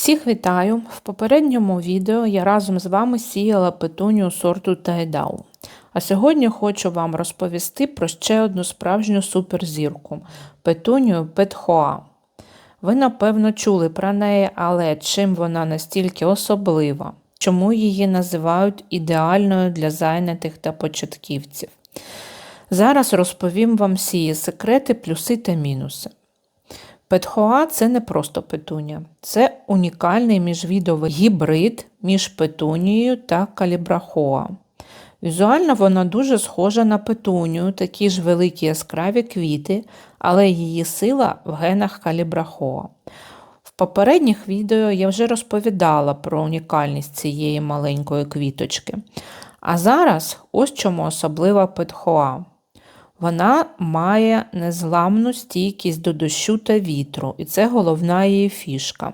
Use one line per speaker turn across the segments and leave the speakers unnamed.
Всіх вітаю! В попередньому відео я разом з вами сіяла петунію сорту Тайдау. А сьогодні хочу вам розповісти про ще одну справжню суперзірку петунію Петхоа. Ви, напевно, чули про неї, але чим вона настільки особлива? Чому її називають ідеальною для зайнятих та початківців? Зараз розповім вам всі її секрети, плюси та мінуси. Петхоа це не просто петунія, це унікальний міжвідовий гібрид між петунією та калібрахоа. Візуально вона дуже схожа на петунію, такі ж великі яскраві квіти, але її сила в генах калібрахоа. В попередніх відео я вже розповідала про унікальність цієї маленької квіточки. А зараз ось чому особлива петхоа. Вона має незламну стійкість до дощу та вітру, і це головна її фішка.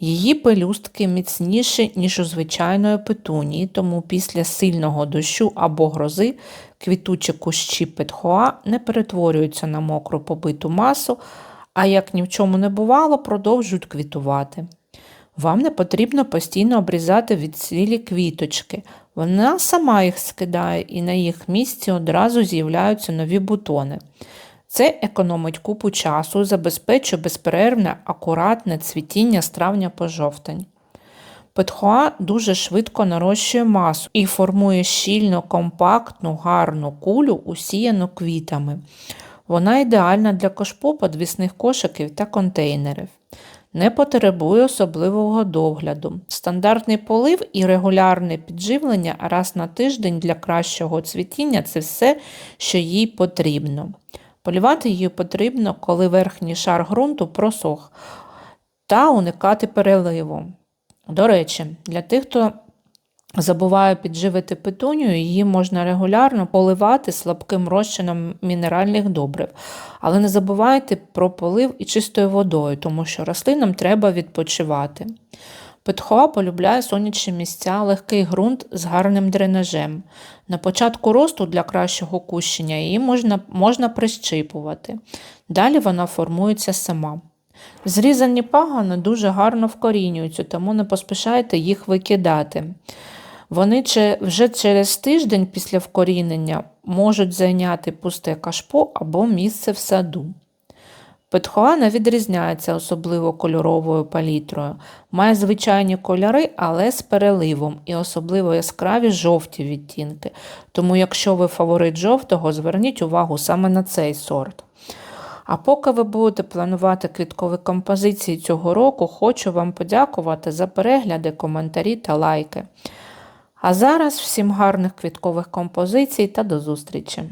Її пелюстки міцніші, ніж у звичайної петунії, тому після сильного дощу або грози квітучі кущі петхоа не перетворюються на мокру побиту масу, а як ні в чому не бувало, продовжують квітувати. Вам не потрібно постійно обрізати від цілі квіточки. Вона сама їх скидає і на їх місці одразу з'являються нові бутони. Це економить купу часу, забезпечує безперервне, акуратне цвітіння з травня по жовтень. Петхоа дуже швидко нарощує масу і формує щільну, компактну, гарну кулю, усіяну квітами. Вона ідеальна для кошпу, подвісних кошиків та контейнерів не потребує особливого догляду. Стандартний полив і регулярне підживлення раз на тиждень для кращого цвітіння це все, що їй потрібно. Полівати її потрібно, коли верхній шар ґрунту просох, та уникати переливу. До речі, для тих, хто забуває підживити петунію, її можна регулярно поливати слабким розчином мінеральних добрив. Але не забувайте про полив і чистою водою, тому що рослинам треба відпочивати. Петхоа полюбляє сонячні місця, легкий ґрунт з гарним дренажем. На початку росту для кращого кущення її можна можна прищипувати. Далі вона формується сама. Зрізані пагони дуже гарно вкорінюються, тому не поспішайте їх викидати. Вони вже через тиждень після вкорінення можуть зайняти пусте кашпо або місце в саду. Петхоа не відрізняється особливо кольоровою палітрою, має звичайні кольори, але з переливом і особливо яскраві жовті відтінки. Тому, якщо ви фаворит жовтого, зверніть увагу саме на цей сорт. А поки ви будете планувати квіткові композиції цього року, хочу вам подякувати за перегляди, коментарі та лайки. А зараз всім гарних квіткових композицій та до зустрічі!